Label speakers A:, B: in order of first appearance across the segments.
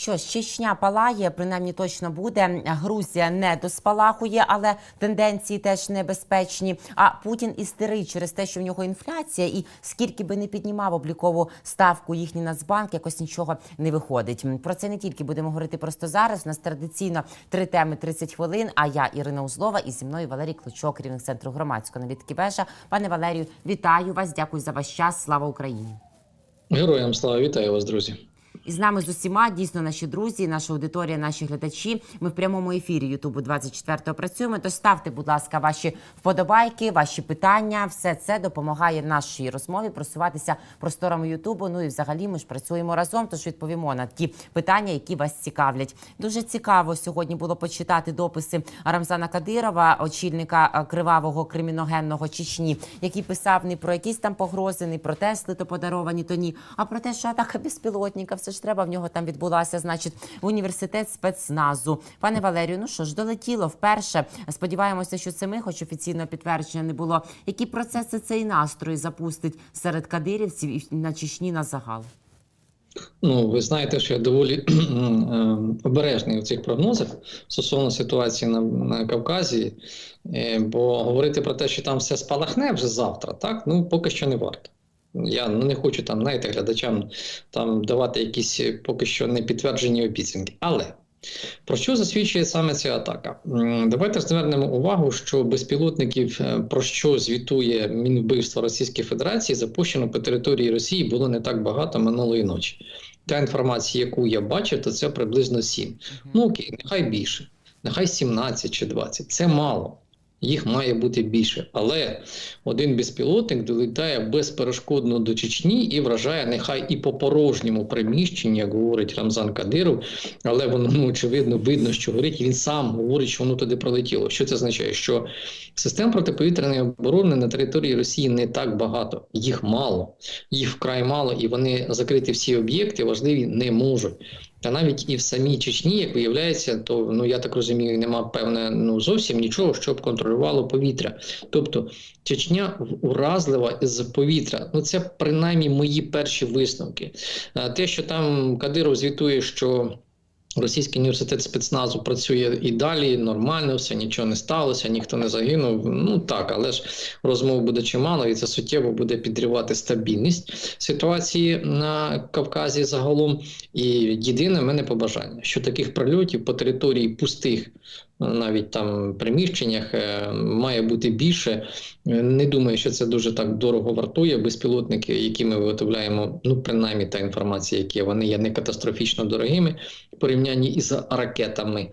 A: Що ж, Чечня палає, принаймні точно буде. Грузія не доспалахує, але тенденції теж небезпечні. А Путін істерить через те, що в нього інфляція, і скільки би не піднімав облікову ставку їхній Нацбанк, якось нічого не виходить. Про це не тільки будемо говорити просто зараз. У нас традиційно три теми 30 хвилин. А я Ірина Узлова і зі мною Валерій Клочок, керівник центру громадської аналітики Вежа. Пане Валерію, вітаю вас. Дякую за ваш час. Слава Україні.
B: Героям слава вітаю вас, друзі.
A: І з нами з усіма дійсно наші друзі, наша аудиторія, наші глядачі. Ми в прямому ефірі Ютубу 24 працюємо. Тож ставте, будь ласка, ваші вподобайки, ваші питання. Все це допомагає нашій розмові просуватися просторами Ютубу. Ну і взагалі ми ж працюємо разом. Тож відповімо на ті питання, які вас цікавлять. Дуже цікаво сьогодні було почитати дописи Рамзана Кадирова, очільника е, кривавого криміногенного Чечні, який писав не про якісь там погрози, не про Тесли, то подаровані, то ні, а про те, що атака безпілотника, все ж треба в нього там відбулася. Значить, університет спецназу. Пане Валерію, ну що ж, долетіло вперше. Сподіваємося, що це ми, хоч офіційного підтвердження не було. Які процеси цей настрой запустить серед кадирівців і на Чечні на загал?
B: Ну, ви знаєте, що я доволі е, обережний у цих прогнозах стосовно ситуації на, на Кавказі, е, бо говорити про те, що там все спалахне вже завтра, так ну поки що не варто. Я ну, не хочу там, знаєте, глядачам там давати якісь е, поки що не підтверджені обіцянки. Але про що засвідчує саме ця атака? Давайте звернемо увагу, що безпілотників, е, про що звітує Мінвбивства Російської Федерації, запущено по території Росії було не так багато минулої ночі. Та інформація, яку я бачив, то це приблизно 7. Ну окей, нехай більше, нехай 17 чи 20. Це мало. Їх має бути більше. Але один безпілотник долітає безперешкодно до Чечні і вражає нехай і по порожньому приміщенні, як говорить Рамзан Кадиров, але воно ну, очевидно видно, що горить. Він сам говорить, що воно туди пролетіло. Що це означає? Що систем протиповітряної оборони на території Росії не так багато, їх мало, їх вкрай мало, і вони закрити всі об'єкти важливі не можуть. Та навіть і в самій Чечні, як виявляється, то ну я так розумію, нема певне ну зовсім нічого, щоб контролювало повітря. Тобто Чечня уразлива з повітря. Ну це принаймні мої перші висновки. Е, Те, що там Кадиров звітує, що Російський університет спецназу працює і далі нормально, все нічого не сталося, ніхто не загинув. Ну так, але ж розмов буде чимало, і це суттєво буде підривати стабільність ситуації на Кавказі загалом. І єдине в мене побажання, що таких прильотів по території пустих, навіть там приміщеннях, е, має бути більше. Не думаю, що це дуже так дорого вартує. Безпілотники, які ми виготовляємо, ну принаймні та інформація, які вони є не катастрофічно дорогими в порівнянні із ракетами.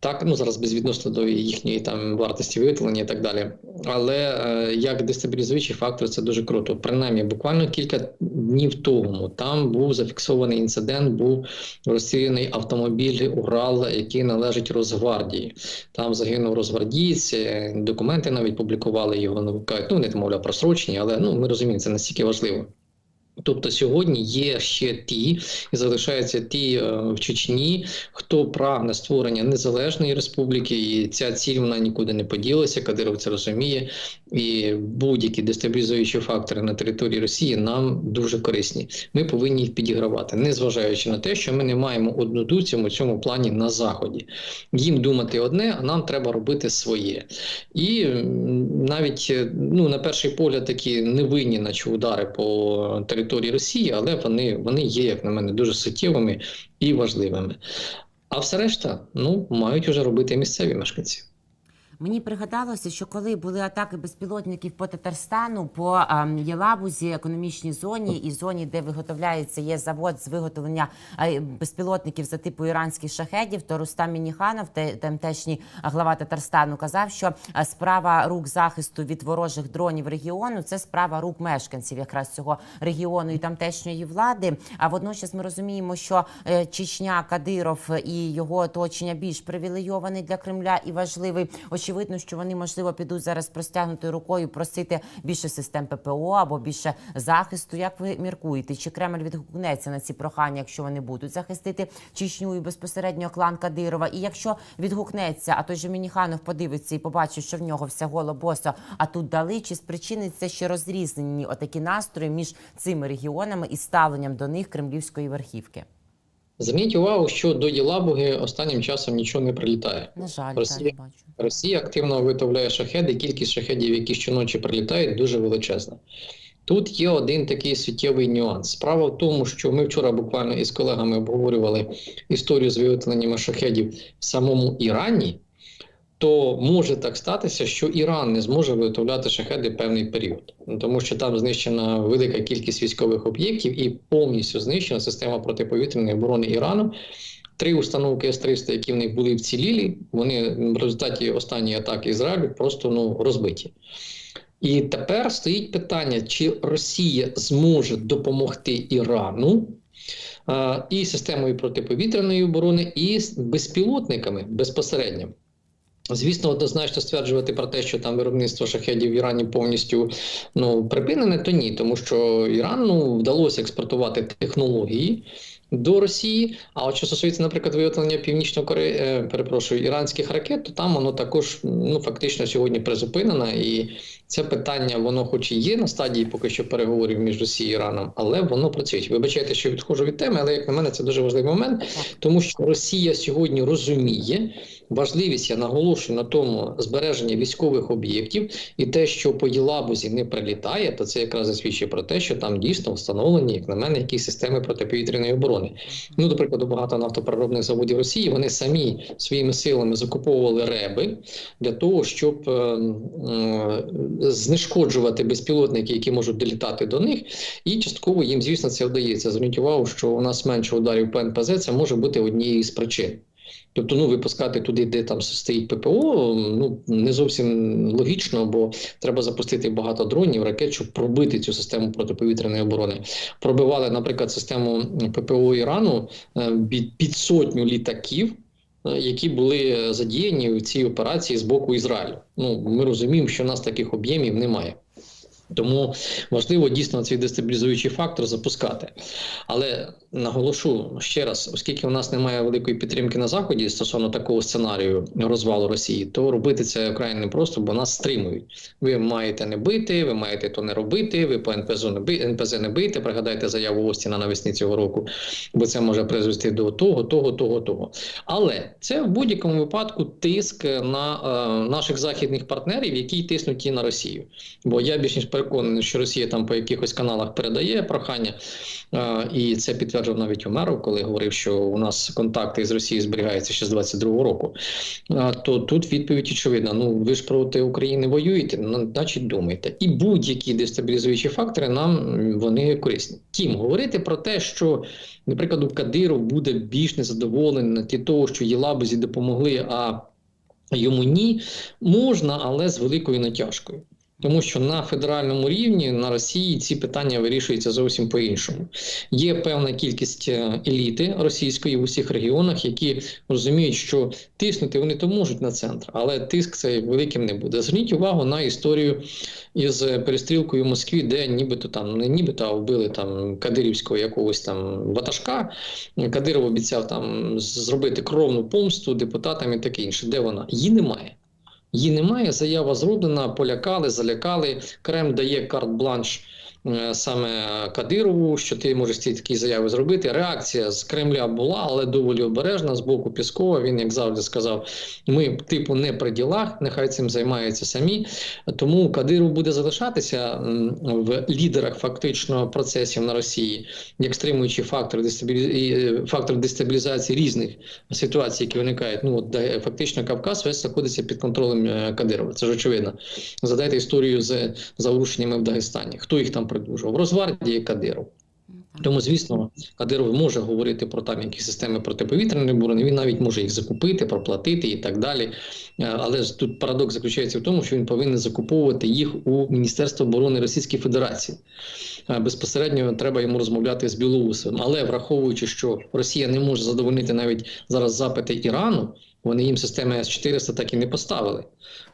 B: Так, ну зараз безвідносно до їхньої там вартості виготовлення і так далі. Але е, як дестабілізуючий фактор, це дуже круто. Принаймні, буквально кілька днів тому там був зафіксований інцидент, був розстріляний автомобіль Урал, який належить Росгвардії. Там загинув Росгвардієць, е, документи навіть публікували його. Ну не мовляв просрочені, але ну ми розуміємо, це настільки важливо. Тобто сьогодні є ще ті, і залишаються ті е, в Чечні, хто прагне створення незалежної республіки, і ця ціль вона нікуди не поділася. Кадиров це розуміє. І будь-які дестабілізуючі фактори на території Росії нам дуже корисні. Ми повинні їх підігравати, незважаючи на те, що ми не маємо однодумців у цьому плані на заході. Їм думати одне, а нам треба робити своє. І навіть е, ну на перший погляд такі невинні, наче удари по території Росії, але вони, вони є, як на мене, дуже суттєвими і важливими. А все решта, ну, мають уже робити місцеві мешканці.
A: Мені пригадалося, що коли були атаки безпілотників по Татарстану, по ем, Єлабузі, економічній зоні і зоні, де виготовляється є завод з виготовлення е, безпілотників за типу іранських шахедів, то Рустам Мініханов, те- тамтешній глава Татарстану, казав, що е, справа рук захисту від ворожих дронів регіону це справа рук мешканців якраз цього регіону і тамтешньої влади. А водночас ми розуміємо, що е, Чечня, Кадиров і його оточення більш привілейований для Кремля і важливий. Очевидно, що вони можливо підуть зараз простягнутою рукою просити більше систем ППО або більше захисту. Як ви міркуєте? Чи Кремль відгукнеться на ці прохання, якщо вони будуть захистити Чечню і безпосередньо клан Кадирова? І якщо відгукнеться, а той же Мініханов подивиться і побачить, що в нього все голо босо, а тут дали, чи спричиниться ще розрізнені отакі настрої між цими регіонами і ставленням до них кремлівської верхівки?
B: Зверніть увагу, що до Єлабуги останнім часом нічого не прилітає.
A: На жаль,
B: Росія-
A: так, бачу.
B: Росія активно виготовляє шахеди, кількість шахедів, які щоночі прилітають, дуже величезна. Тут є один такий суттєвий нюанс. Справа в тому, що ми вчора буквально із колегами обговорювали історію з виготовленнями шахедів в самому Ірані, то може так статися, що Іран не зможе виготовляти шахеди певний період, тому що там знищена велика кількість військових об'єктів і повністю знищена система протиповітряної оборони Ірану. Три установки С-300, які в них були вцілілі, вони в результаті останньої атаки Ізраїлю просто ну, розбиті. І тепер стоїть питання, чи Росія зможе допомогти Ірану а, і системою протиповітряної оборони, і безпілотниками безпосередньо. Звісно, однозначно стверджувати про те, що там виробництво шахедів в Ірані повністю ну, припинене, то ні, тому що Ірану вдалося експортувати технології до Росії. А от що стосується, наприклад, виготовлення північно е, перепрошую, іранських ракет, то там воно також ну фактично сьогодні призупинено. І це питання, воно, хоч і є на стадії поки що переговорів між Росією і Іраном, але воно працює. Вибачайте, що відходжу від теми, але як на мене, це дуже важливий момент, тому що Росія сьогодні розуміє важливість, я наголошую на тому збереження військових об'єктів, і те, що по Єлабузі не прилітає, то це якраз засвідчує про те, що там дійсно встановлені, як на мене, якісь системи протиповітряної оборони. Ну, до прикладу, багато нафтопереробних заводів Росії вони самі своїми силами закуповували реби для того, щоб е, е, знешкоджувати безпілотники, які можуть долітати до них, і частково їм, звісно, це вдається. Зверніть увагу, що у нас менше ударів по НПЗ, це може бути однією з причин. Тобто, ну випускати туди, де там стоїть ППО, ну не зовсім логічно, бо треба запустити багато дронів, ракет, щоб пробити цю систему протиповітряної оборони. Пробивали, наприклад, систему ППО Ірану е, під, сотню літаків. е, Які були задіяні в цій операції з боку Ізраїлю. Ну ми розуміємо, що в нас таких об'ємів немає. Тому важливо дійсно цей дестабілізуючий фактор запускати. Але наголошу ще раз, оскільки у нас немає великої підтримки на заході стосовно такого сценарію розвалу Росії, то робити це вкрай непросто, бо нас стримують. Ви маєте не бити, ви маєте то не робити. Ви по НПЗ не би НПЗ не бийте. Пригадайте заяву Остіна навесні цього року, бо це може призвести до того, того, того, того. Але це в будь-якому випадку тиск на е, наших західних партнерів, які тиснуть і на Росію. Бо я більш ніж переконаний, що Росія там по якихось каналах передає прохання, е, і це підтверджував навіть Умеров, коли говорив, що у нас контакти з Росією зберігаються ще з 22-го року. То тут відповідь очевидна: ну ви ж проти України воюєте, ну значить думайте. І будь-які дестабілізуючі фактори нам вони корисні. Тім говорити про те, що, наприклад, Кадиров буде більш незадоволений ті того, що Єлабузі допомогли, а йому ні, можна, але з великою натяжкою. Тому що на федеральному рівні на Росії ці питання вирішуються зовсім по-іншому. Є певна кількість е, еліти російської в усіх регіонах, які розуміють, що тиснути вони то можуть на центр, але тиск цей великим не буде. Зверніть увагу на історію із перестрілкою в Москві, де нібито там не нібито а вбили там кадирівського якогось там ватажка. Кадиров обіцяв там зробити кровну помсту депутатам і таке інше. Де вона? Її немає. Її немає. Заява зроблена, полякали, залякали. Кремль дає карт-бланш саме Кадирову, що ти можеш ці такі заяви зробити. Реакція з Кремля була, але доволі обережна з боку Піскова. Він, як завжди, сказав: ми, типу, не при ділах, нехай цим займаються самі. Тому Кадиров буде залишатися в лідерах фактично процесів на Росії, як стримуючий фактор дестабілі... фактор дестабілізації різних ситуацій, які виникають. Ну от фактично Кавказ весь знаходиться під контролем е, Кадирова. Це ж очевидно. Задайте історію з заворушеннями в Дагестані. Хто їх там придужував? Розвардія Кадиров. Тому, звісно, Кадиров може говорити про там якісь системи протиповітряної оборони, він навіть може їх закупити, проплатити і так далі. Е, Але ж тут парадокс заключається в тому, що він повинен закуповувати їх у Міністерство оборони Російської Федерації. Е, Безпосередньо треба йому розмовляти з Білоусовим. Але враховуючи, що Росія не може задовольнити навіть зараз запити Ірану. Вони їм системи С-400 так і не поставили.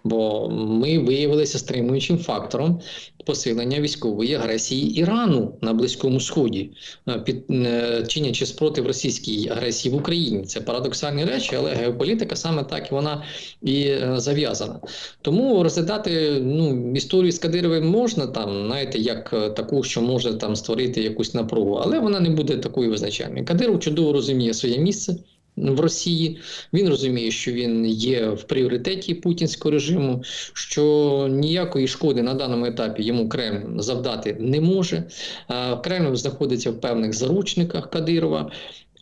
B: Бо ми виявилися стримуючим фактором посилення військової агресії Ірану на Близькому Сході, е, під е, чинячи спротив російській агресії в Україні. Це парадоксальні речі, але геополітика саме так вона і е, зав'язана. Тому розглядати ну, історію з Кадировим можна там, знаєте, як таку, що може там створити якусь напругу, але вона не буде такою визначальною. Кадиров чудово розуміє своє місце. В Росії він розуміє, що він є в пріоритеті путінського режиму, що ніякої шкоди на даному етапі йому Кремль завдати не може. Е, Кремль знаходиться в певних заручниках Кадирова.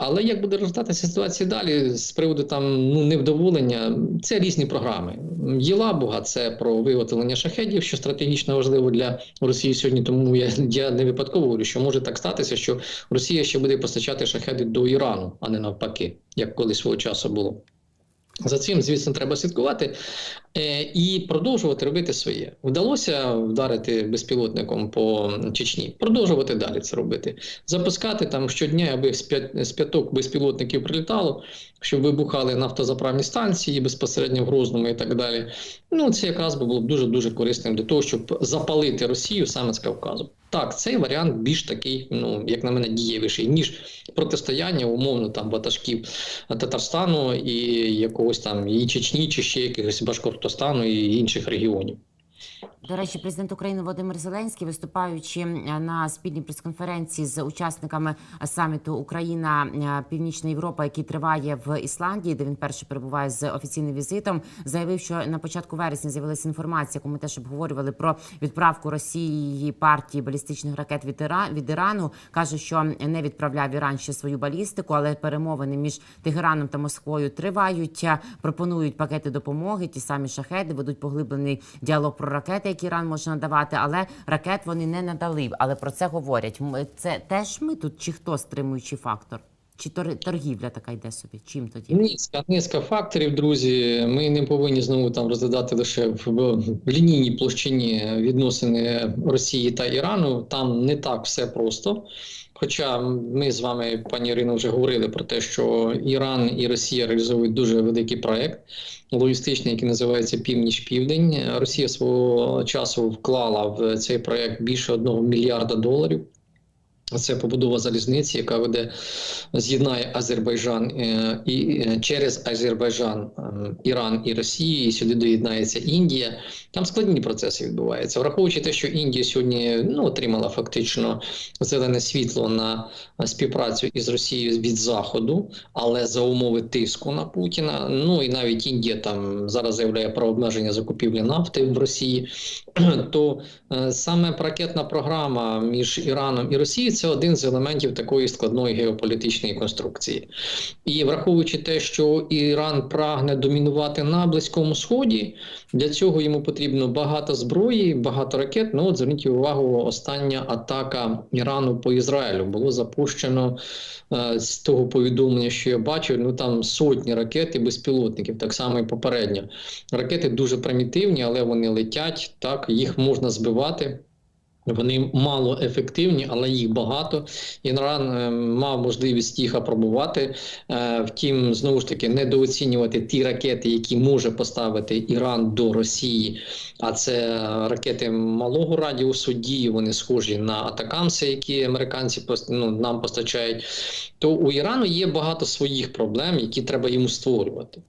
B: Але як буде розвиватися ситуація далі з приводу там ну невдоволення, це різні програми. Єлабуга це про виготовлення шахедів, що стратегічно важливо для Росії сьогодні. Тому я, я не випадково говорю, що може так статися, що Росія ще буде постачати шахеди до Ірану, а не навпаки, як колись свого часу було. За цим, звісно, треба слідкувати і продовжувати робити своє. Вдалося вдарити безпілотником по Чечні, продовжувати далі це робити. Запускати там щодня, аби з п'яток безпілотників прилітало, щоб вибухали нафтозаправні станції безпосередньо в Грозному і так далі. Ну, це якраз би було б дуже-дуже корисним для того, щоб запалити Росію саме з Кавказу. Так, цей варіант більш такий, ну як на мене, дієвіший, ніж протистояння умовно там ватажків Татарстану і якогось там і Чечні, чи ще якихось Башкортостану і інших регіонів.
A: До речі, президент України Володимир Зеленський, виступаючи е, на спільній прес-конференції з учасниками саміту Україна е, Північна Європа, який триває в Ісландії, де він перше перебуває з офіційним візитом, заявив, що на початку вересня з'явилася інформація, яку ми теж обговорювали про відправку Росії партії балістичних ракет від Іра- від Ірану. каже, що не відправляв Іран ще свою балістику, але перемовини між Тегераном та Москвою тривають. Е, Пропонують пакети допомоги, ті самі шахеди, ведуть поглиблений діалог про ракети, Іран може надавати, але ракет вони не надали. Але про це говорять. Це теж ми тут чи хто стримуючий фактор? Чи тор- торгівля така йде собі? Чим тоді?
B: Низка, низка факторів, друзі. Ми не повинні знову там розглядати лише в лінійній площині відносини Росії та Ірану. Там не так все просто. Хоча ми з вами, пані Ірино, вже говорили про те, що Іран і Росія реалізовують дуже великий проект логістичний, який називається Північ-Південь. Росія свого часу вклала в цей проект більше одного мільярда доларів. Це побудова залізниці, яка веде з'єднає Азербайджан е, і е, через Азербайджан, е, Іран і Росію, і сюди доєднається Індія. Там складні процеси відбуваються. Враховуючи те, що Індія сьогодні ну, отримала фактично зелене світло на співпрацю із Росією від Заходу, але за умови тиску на Путіна. Ну і навіть Індія там зараз заявляє про обмеження закупівлі нафти в Росії. То е, саме ракетна програма між Іраном і Росією це один з елементів такої складної геополітичної конструкції. І враховуючи те, що Іран прагне домінувати на Близькому Сході, для цього йому потрібно багато зброї, багато ракет. Ну, от зверніть увагу, остання атака Ірану по Ізраїлю було запущено е, з того повідомлення, що я бачив. Ну там сотні ракет і безпілотників, так само і попередньо. Ракети дуже примітивні, але вони летять, так їх можна збивати. Boa. Вони мало ефективні, але їх багато. Іран е, мав можливість їх апробувати. Е, Втім, знову ж таки, недооцінювати ті ракети, які може поставити Іран до Росії. А це ракети малого радіусу дії. Вони схожі на атакамси, які американці ну, нам постачають. То у Ірану є багато своїх проблем, які треба йому створювати.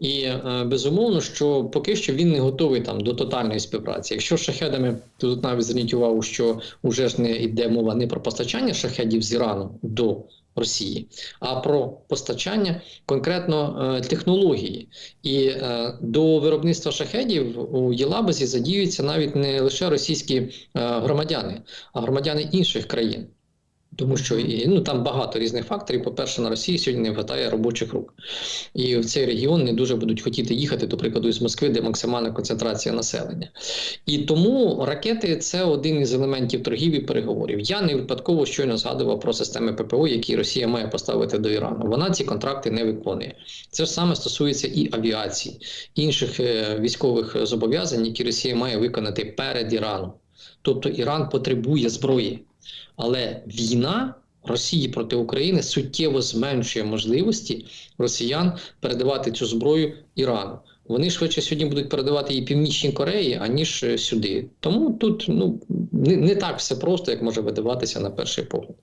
B: І е, безумовно, що поки що він не готовий там до тотальної співпраці. Якщо з шахедами, тут навіть зверніть увагу, що вже ж не йде мова не про постачання шахедів з Ірану до Росії, а про постачання конкретно е, технології. І е, до виробництва шахедів у Єлабазі задіюються навіть не лише російські е, громадяни, а громадяни інших країн. Тому що і, ну, там багато різних факторів. По-перше, на Росії сьогодні не вистачає робочих рук. І в цей регіон не дуже будуть хотіти їхати, до прикладу, з Москви, де максимальна концентрація населення. І тому ракети це один із елементів торгів і переговорів. Я не випадково щойно згадував про системи ППО, які Росія має поставити до Ірану. Вона ці контракти не виконує. Це ж саме стосується і авіації, інших е, військових зобов'язань, які Росія має виконати перед Іраном. Тобто Іран потребує зброї. Але війна Росії проти України суттєво зменшує можливості росіян передавати цю зброю Ірану. Вони швидше сьогодні будуть передавати її Північній Кореї, аніж е, сюди. Тому тут ну не, не так все просто, як може видаватися на перший погляд.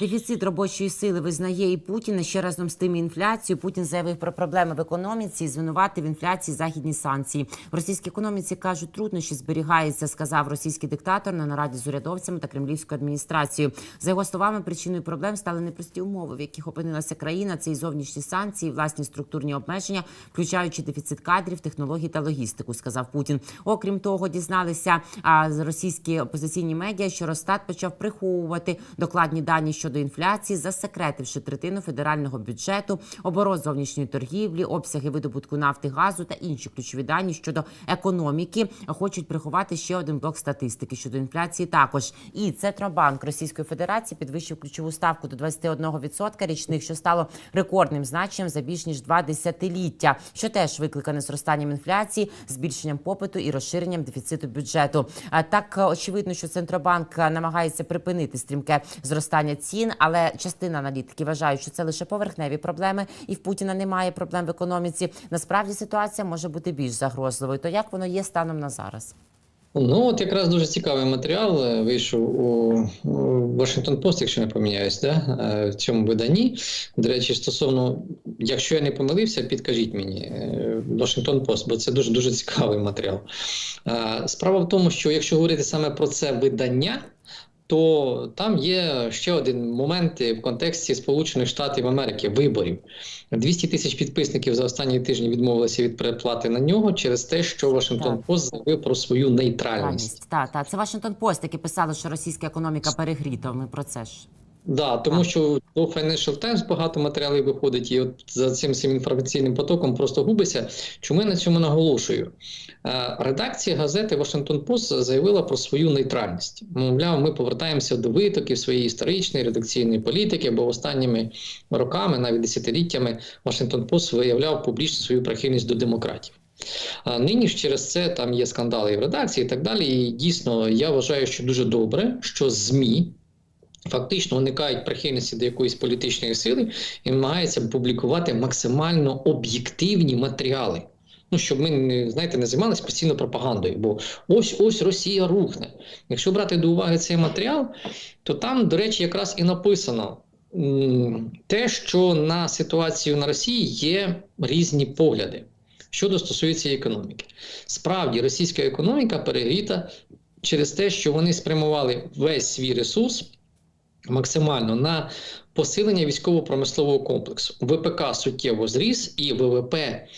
A: Дефіцит робочої сили визнає і Путін. Ще разом з тим і інфляцію. Путін заявив про проблеми в економіці і звинуватив інфляції західні санкції. В російській економіці кажуть, труднощі зберігаються, сказав російський диктатор на нараді з урядовцями та кремлівською адміністрацією. За його словами, причиною проблем стали непрості умови, в яких опинилася країна. Це і зовнішні санкції, і власні структурні обмеження, включаючи дефіцит кадрів, технологій та логістику, сказав Путін. Окрім того, дізналися російські опозиційні медіа, що Росстат почав приховувати докладні дані щодо інфляції, засекретивши третину федерального бюджету, оборот зовнішньої торгівлі, обсяги видобутку нафти, газу та інші ключові дані щодо економіки. Хочуть приховати ще один блок статистики щодо інфляції. Також і Центробанк Російської Федерації підвищив ключову ставку до 21% річних, що стало рекордним значенням за більш ніж два десятиліття, що теж викликане зростанням інфляції, збільшенням попиту і розширенням дефіциту бюджету. Так очевидно, що центробанк намагається припинити стрімке зростання цін, але частина аналітиків вважають, що це лише поверхневі проблеми, і в Путіна немає проблем в економіці. Насправді ситуація може бути більш загрозливою. То як воно є станом на зараз?
B: Ну, от якраз дуже цікавий матеріал е, вийшов у, Washington Post, якщо не поміняюсь, да? е, в цьому виданні. До речі, стосовно, якщо я не помилився, підкажіть мені е, Washington Post, бо це дуже дуже цікавий матеріал. Е, Справа в тому, що якщо говорити саме про це видання, то там є ще один момент в контексті Сполучених Штатів Америки виборів. 200 тисяч підписників за останні тижні відмовилися від переплати на нього через те, що Вашингтон Пост заявив про свою нейтральність.
A: Так, так. Це Вашингтон Пост, які писали, що російська економіка перегріта. Ми про це ж.
B: Да, тому що до Financial Times багато матеріалів виходить, і от за цим всім інформаційним потоком просто губиться. Чому я на цьому наголошую? Е, Редакція газети Washington Post заявила про свою нейтральність. Мовляв, ми повертаємося до витоків своєї історичної редакційної політики, бо останніми роками, навіть десятиліттями, Washington Post виявляв публічно свою прихильність до демократів. А нині ж через це там є скандали і в редакції і так далі. І дійсно я вважаю, що дуже добре, що ЗМІ фактично уникають прихильності до якоїсь політичної сили і намагаються публікувати максимально об'єктивні матеріали. Ну, щоб ми знаєте, не займалися постійно пропагандою, бо ось ось Росія рухне. Якщо брати до уваги цей матеріал, то там, до речі, якраз і написано те, що на ситуацію на Росії є різні погляди, що стосується економіки. Справді, російська економіка перегріта через те, що вони спрямували весь свій ресурс максимально на посилення військово-промислового комплексу. ВПК суттєво зріс, і ВВП е,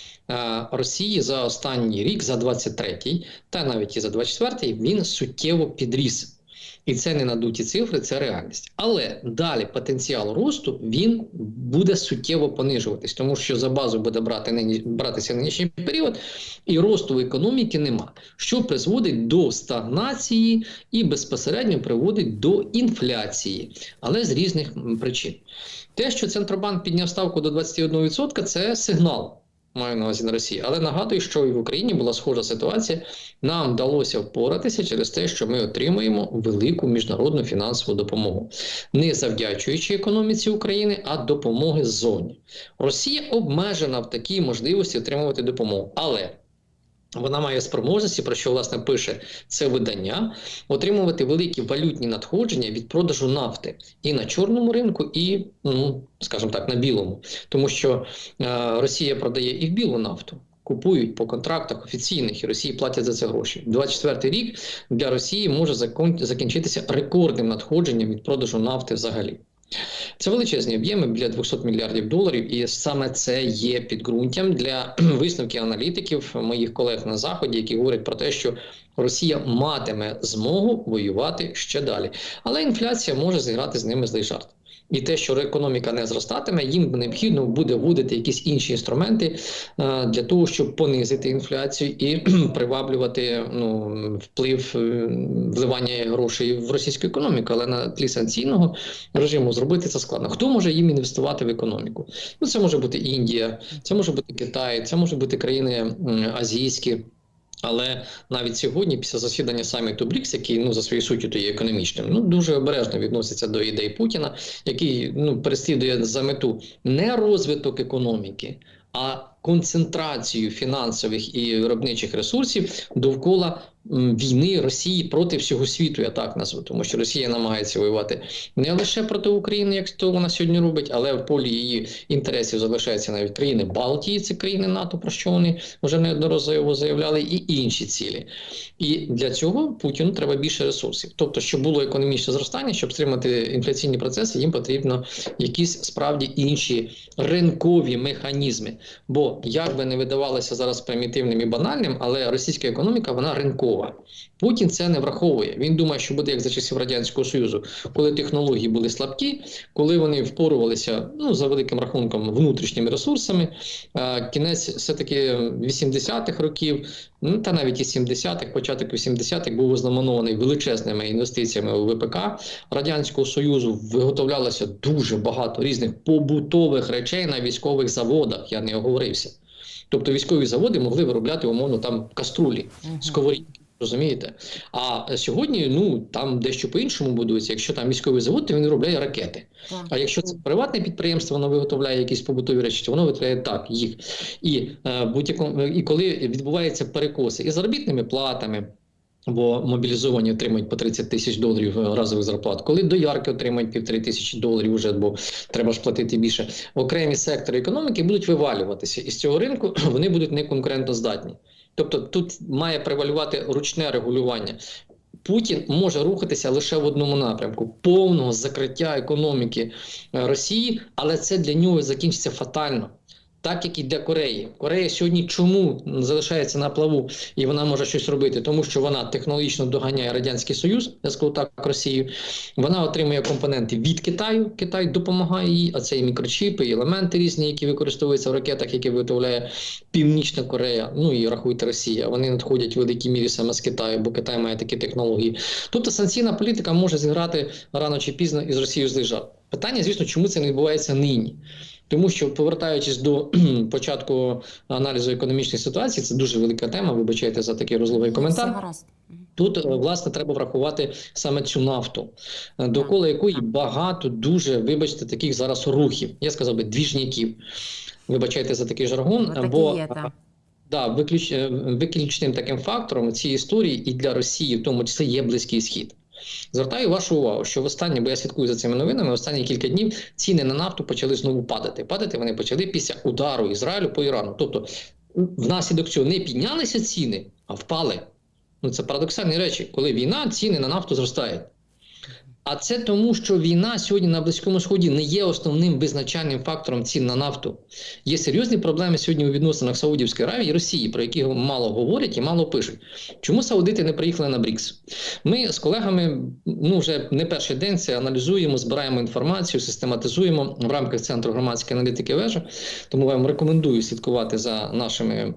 B: Росії за останній рік, за 23-й, та навіть і за 24-й, він суттєво підріс. І це не надуті цифри, це реальність. Але далі потенціал росту він буде суттєво понижуватись, тому що за базу буде брати нині, братися нинішній період, і росту в економіки нема, що призводить до стагнації і безпосередньо приводить до інфляції, але з різних причин. Те, що Центробанк підняв ставку до 21%, це сигнал. Маю на увазі на Росії, але нагадую, що і в Україні була схожа ситуація. Нам вдалося впоратися через те, що ми отримуємо велику міжнародну фінансову допомогу, не завдячуючи економіці України, а допомоги ззовні. Росія обмежена в такій можливості отримувати допомогу, але вона має спроможності, про що власне пише це видання, отримувати великі валютні надходження від продажу нафти і на чорному ринку, і, ну скажімо так, на білому, тому що е, Росія продає і в білу нафту. Купують по контрактах офіційних, і Росії платять за це гроші. 24 рік для Росії може закінчитися рекордним надходженням від продажу нафти взагалі. Це величезні об'єми біля 200 мільярдів доларів, і саме це є підґрунтям для висновків аналітиків моїх колег на заході, які говорять про те, що Росія матиме змогу воювати ще далі, але інфляція може зіграти з ними злий жарт. І те, що економіка не зростатиме, їм необхідно буде вводити якісь інші інструменти е, для того, щоб понизити інфляцію і приваблювати ну, вплив е, вливання грошей в російську економіку. Але на тлі санкційного режиму зробити це складно. Хто може їм інвестувати в економіку? Ну це може бути Індія, це може бути Китай, це може бути країни азійські. Але навіть сьогодні, після засідання саміту БРІКС, який ну за своєю суттю то є економічним, ну дуже обережно відноситься до ідей Путіна, який ну переслідує за мету не розвиток економіки, а концентрацію фінансових і виробничих ресурсів довкола війни Росії проти всього світу. Я так назву, тому що Росія намагається воювати не лише проти України, як то вона сьогодні робить, але в полі її інтересів залишаються навіть країни Балтії, це країни НАТО, про що вони вже неодноразово заявляли, і інші цілі. І для цього Путіну треба більше ресурсів. Тобто, щоб було економічне зростання, щоб стримати інфляційні процеси, їм потрібно якісь справді інші ринкові механізми. Бо як би не видавалося зараз примітивним і банальним, але російська економіка вона ринкова. Путін це не враховує. Він думає, що буде як за часів радянського союзу, коли технології були слабкі, коли вони впорувалися ну за великим рахунком внутрішніми ресурсами. Кінець все таки 80-х років, ну та навіть і 70-х, початок 80-х був ознаменований величезними інвестиціями у ВПК радянського союзу. Виготовлялося дуже багато різних побутових речей на військових заводах. Я не оговорився. Тобто військові заводи могли виробляти умовно там каструлі, сковорідки. Розумієте? А сьогодні ну там дещо по-іншому будується. Якщо там військовий завод, то він виробляє ракети.
A: Так.
B: А якщо це приватне підприємство, воно виготовляє якісь побутові речі, то воно виготовляє так їх. І е, будь-якому і коли відбуваються перекоси із заробітними платами. Бо мобілізовані отримують по 30 тисяч доларів е, разових зарплат. Коли доярки отримують півтори тисячі доларів, вже бо треба ж платити більше. Окремі сектори економіки будуть вивалюватися, і з цього ринку вони будуть неконкурентоздатні. Тобто тут має превалювати ручне регулювання. Путін може рухатися лише в одному напрямку повного закриття економіки е, Росії, але це для нього закінчиться фатально. Так як і для Кореї. Корея сьогодні чому залишається на плаву і вона може щось робити? Тому що вона технологічно доганяє Радянський Союз, так, Росію. Вона отримує компоненти від Китаю. Китай допомагає їй, а це і мікрочіпи, і елементи різні, які використовуються в ракетах, які виготовляє Північна Корея. Ну і рахуйте Росія. Вони надходять в великій мірі саме з Китаю, бо Китай має такі технології. Тобто санкційна політика може зіграти рано чи пізно із Росією злий жарт. Питання, звісно, чому це не відбувається нині? Тому що, повертаючись до початку аналізу економічної ситуації, це дуже велика тема. Вибачайте за такий розловий коментар. Тут е, власне треба врахувати саме цю нафту, е, довкола якої багато дуже, вибачте, таких зараз рухів. Я сказав би двіжняків. Вибачайте за такий жаргон,
A: Ну,
B: бо
A: є, так.
B: Да, виключ, е, виключним таким фактором цієї історії і для Росії, в тому числі, є Близький Схід. Звертаю вашу увагу, що в останні, бо я слідкую за цими новинами, останні кілька днів ціни на нафту почали знову падати. Падати вони почали після удару Ізраїлю по Ірану. Тобто, внаслідок цього не піднялися ціни, а впали. Ну це парадоксальні речі. Коли війна, ціни на нафту зростають. А це тому, що війна сьогодні на Близькому Сході не є основним визначальним фактором цін на нафту. Є серйозні проблеми сьогодні у відносинах Саудівської Аравії і Росії, про які мало говорять і мало пишуть. Чому Саудити не приїхали на БРІКС? Ми з колегами ну вже не перший день це аналізуємо, збираємо інформацію, систематизуємо в рамках центру громадської аналітики вежа. Тому вам рекомендую слідкувати за нашими.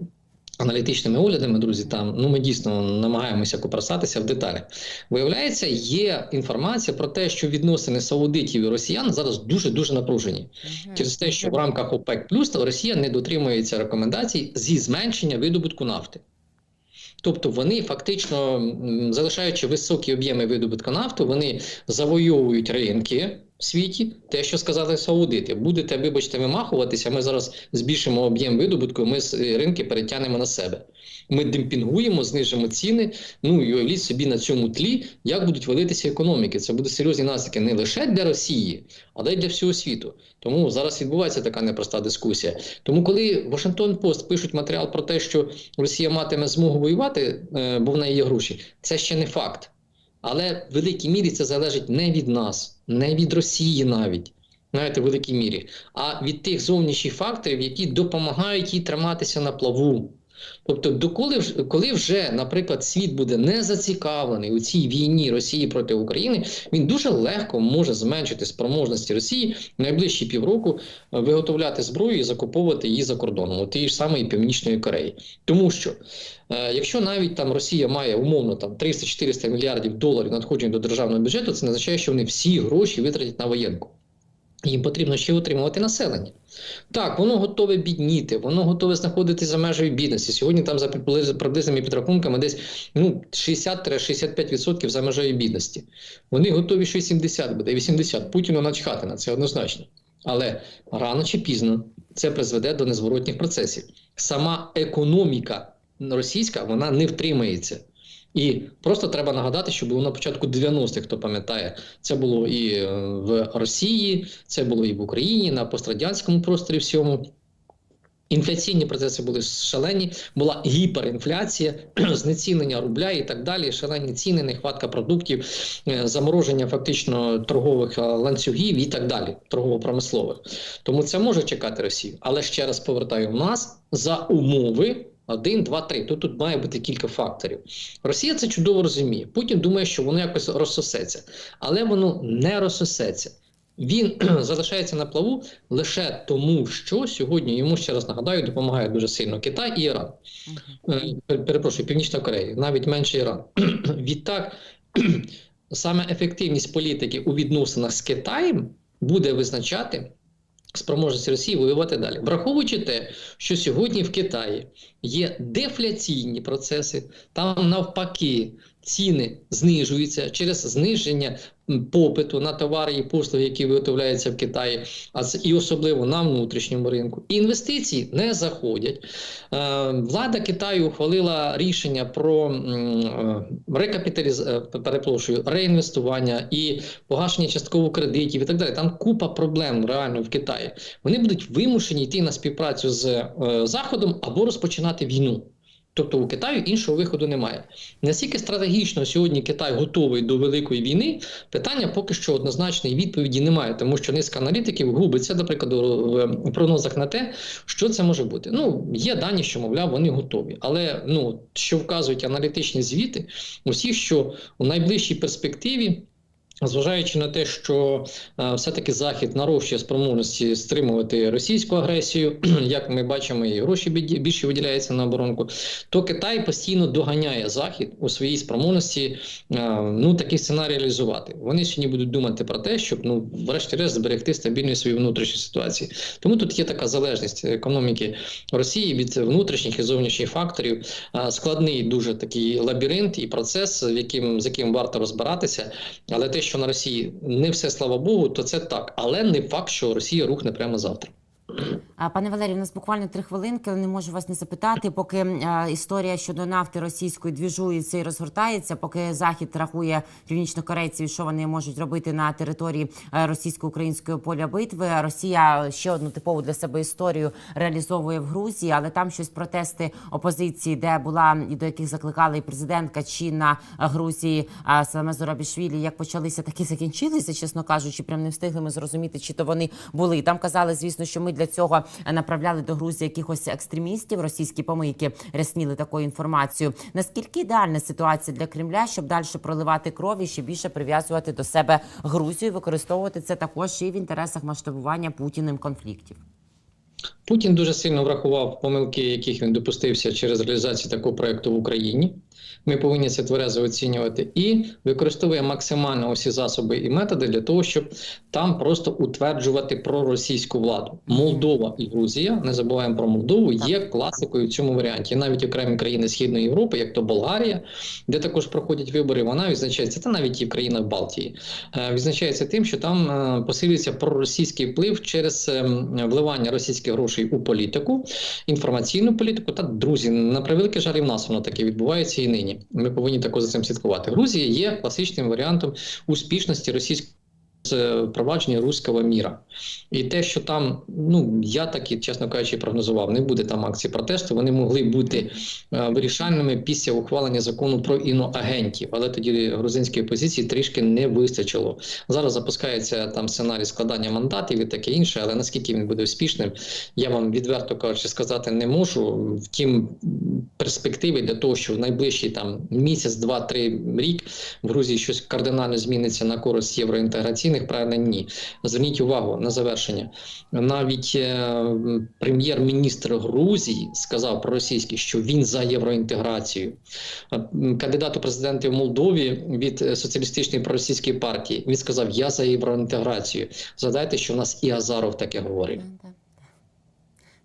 B: Аналітичними оглядами, друзі, там ну ми дійсно намагаємося копросатися в деталях. Виявляється, є інформація про те, що відносини саудитів і росіян зараз дуже дуже напружені
A: Мгм.
B: через те, що в рамках ОПЕК плюс Росія не дотримується рекомендацій зі зменшення видобутку нафти. Тобто вони фактично, залишаючи високі об'єми видобутку нафти, вони завойовують ринки світі. Те, що сказали саудити, будете, вибачте, вимахуватися. Ми зараз збільшимо об'єм видобутку, ми з е, ринки перетягнемо на себе. Ми демпінгуємо, знижимо ціни. Ну і уявіть собі на цьому тлі, як будуть велитися економіки. Це буде серйозні наслідки не лише для Росії, але й для всього світу. Тому зараз відбувається така непроста дискусія. Тому, коли Вашингтон Пост пишуть матеріал про те, що Росія матиме змогу воювати, е, бо в неї є гроші, це ще не факт. Але в великій мірі це залежить не від нас, не від Росії навіть. Знаєте, в великій мірі, а від тих зовнішніх факторів, які допомагають їй триматися на плаву. Тобто, доколи вже, коли вже, наприклад, світ буде не зацікавлений у цій війні Росії проти України, він дуже легко може зменшити спроможності Росії в найближчі півроку е, виготовляти зброю і закуповувати її за кордоном, от тієї ж самої Північної Кореї. Тому що е, якщо навіть там Росія має умовно там 300-400 мільярдів доларів надходжень до державного бюджету, це не означає, що вони всі гроші витратять на воєнку. Їм потрібно ще утримувати населення. Так, воно готове бідніти, воно готове знаходитися за межею бідності. Сьогодні там за приблизними підрахунками десь ну, 60-65% за межею бідності. Вони готові що й 70 буде, і 80. Путіну начхати на це однозначно. Але рано чи пізно це призведе до незворотніх процесів. Сама економіка російська вона не втримається. І просто треба нагадати, що було на початку 90-х, хто пам'ятає, це було і е, в Росії, це було і в Україні, на пострадянському просторі всьому. Інфляційні процеси були шалені, була гіперінфляція, знецінення рубля і так далі. Шалені ціни, нехватка продуктів, е, замороження фактично торгових е, ланцюгів і так далі, торгово-промислових. Тому це може чекати Росію. Але ще раз повертаю в нас за умови. Один, два, три. Тут тут має бути кілька факторів. Росія це чудово розуміє. Путін думає, що воно якось розсосеться, але воно не розсосеться. Він залишається на плаву лише тому, що сьогодні йому ще раз нагадаю, допомагає дуже сильно Китай і Іран. Е, Перепрошую, Північна Корея, навіть менше Іран. Відтак, саме ефективність політики у відносинах з Китаєм буде визначати спроможність Росії воювати далі, враховуючи те, що сьогодні в Китаї є дефляційні процеси, там навпаки ціни знижуються через зниження попиту на товари і послуги, які виготовляються в Китаї, а і особливо на внутрішньому ринку. Інвестиції не заходять. Е, Влада Китаю ухвалила рішення про рекапіталіз... перепрошую, реінвестування і погашення частково кредитів і так далі. Там купа проблем реально в Китаї. Вони будуть вимушені йти на співпрацю з е, Заходом або розпочинати війну. Тобто у Китаю іншого виходу немає. Наскільки стратегічно сьогодні Китай готовий до великої війни, питання поки що однозначної відповіді немає, тому що низка аналітиків губиться, наприклад, в прогнозах на те, що це може бути. Ну, є дані, що, мовляв, вони готові. Але ну, що вказують аналітичні звіти, усі, що у найближчій перспективі. Зважаючи на те, що е, все-таки Захід нарощує спроможності стримувати російську агресію, як ми бачимо, і гроші більше виділяється на оборонку, то Китай постійно доганяє Захід у своїй спроможності е, ну, такий сценарій реалізувати. Вони сьогодні будуть думати про те, щоб ну, врешті-решт зберегти стабільність своєї внутрішньої ситуації. Тому тут є така залежність економіки Росії від внутрішніх і зовнішніх факторів. Е, Складний дуже такий лабіринт і процес, в яким, з яким варто розбиратися. Але те, що на Росії не все слава Богу, то це так. Але не факт, що Росія рухне прямо завтра.
A: Пане Валерію, у нас буквально три хвилинки. Не можу вас не запитати, поки історія щодо нафти російської двіжується і розгортається, поки захід рахує північнокорейців, що вони можуть робити на території е, російсько-української поля битви. Росія ще одну типову для себе історію реалізовує в Грузії, але там щось протести опозиції, де була і до яких закликала і президентка чинна е, Грузії саме Зорабішвілі, як почалися, так і закінчилися, чесно кажучи, прям не встигли ми зрозуміти, чи то вони були. Там казали, звісно, що ми для цього направляли до Грузії якихось екстремістів. Російські помийки рясніли такою інформацією. Наскільки ідеальна ситуація для Кремля, щоб далі проливати кров і ще більше прив'язувати до себе Грузію, використовувати це також і в інтересах масштабування Путіним конфліктів?
B: Путін дуже сильно врахував помилки, яких він допустився через реалізацію такого проекту в Україні. Ми повинні це тверезо оцінювати і використовує максимально усі засоби і методи для того, щоб там просто утверджувати проросійську владу. Молдова і Грузія, не забуваємо про Молдову, є класикою в цьому варіанті. Навіть окремі країни Східної Європи, як то Болгарія, де також проходять вибори, вона відзначається, та навіть і в країнах Балтії, е, відзначається тим, що там е, посилюється проросійський вплив через е, вливання російських грошей у політику, інформаційну політику. Та друзі, на превеликий жаль, і в нас воно таке відбувається і нині. Ми повинні також за цим слідкувати. Грузія є класичним варіантом успішності російської з впровадження руського міра. І те, що там, ну я так і, чесно кажучи, прогнозував, не буде там акції протесту. Вони могли бути е, вирішальними після ухвалення закону про іноагентів, але тоді грузинської опозиції трішки не вистачило. Зараз запускається там сценарій складання мандатів і таке інше, але наскільки він буде успішним, я вам відверто кажучи, сказати не можу. Втім, перспективи для того, що в найближчий там місяць, два-три рік в Грузії щось кардинально зміниться на користь євроінтеграційних них правильно ні. Зверніть увагу на завершення. Навіть е, прем'єр-міністр Грузії сказав про російський, що він за євроінтеграцію. Е, Кандидат у президенти в Молдові від е, соціалістичної проросійської партії він сказав: Я за євроінтеграцію. Згадайте, що в нас і Азаров таке говорив.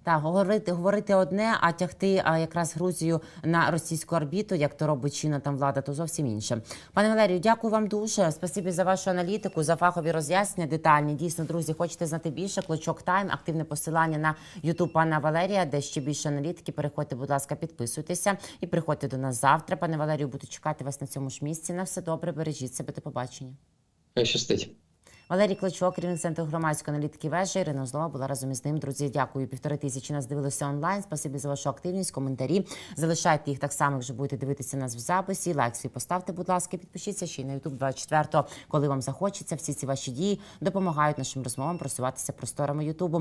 A: Так, говорити, говорити одне, а тягти а, якраз Грузію на російську орбіту, як то робить чинна там влада, то зовсім інше. Пане Валерію, дякую вам дуже. Спасибі за вашу аналітику, за фахові роз'яснення детальні. Дійсно, друзі, хочете знати більше? Клочок Тайм, активне посилання на Ютуб пана Валерія, де ще більше аналітики. Переходьте, будь ласка, підписуйтеся і приходьте до нас завтра. Пане Валерію, буду чекати вас на цьому ж місці. На все добре, бережіть себе. До побачення.
B: Щастить.
A: Валерій Кличок, керівник центру громадської аналітики вежі. Ірина Злова була разом із ним. Друзі, дякую. Півтори тисячі нас дивилися онлайн. Спасибі за вашу активність, коментарі. Залишайте їх так само, якщо будете дивитися нас в записі. Лайк свій поставте, будь ласка, підпишіться ще й на YouTube 24 коли вам захочеться. Всі ці ваші дії допомагають нашим розмовам просуватися просторами Ютубу.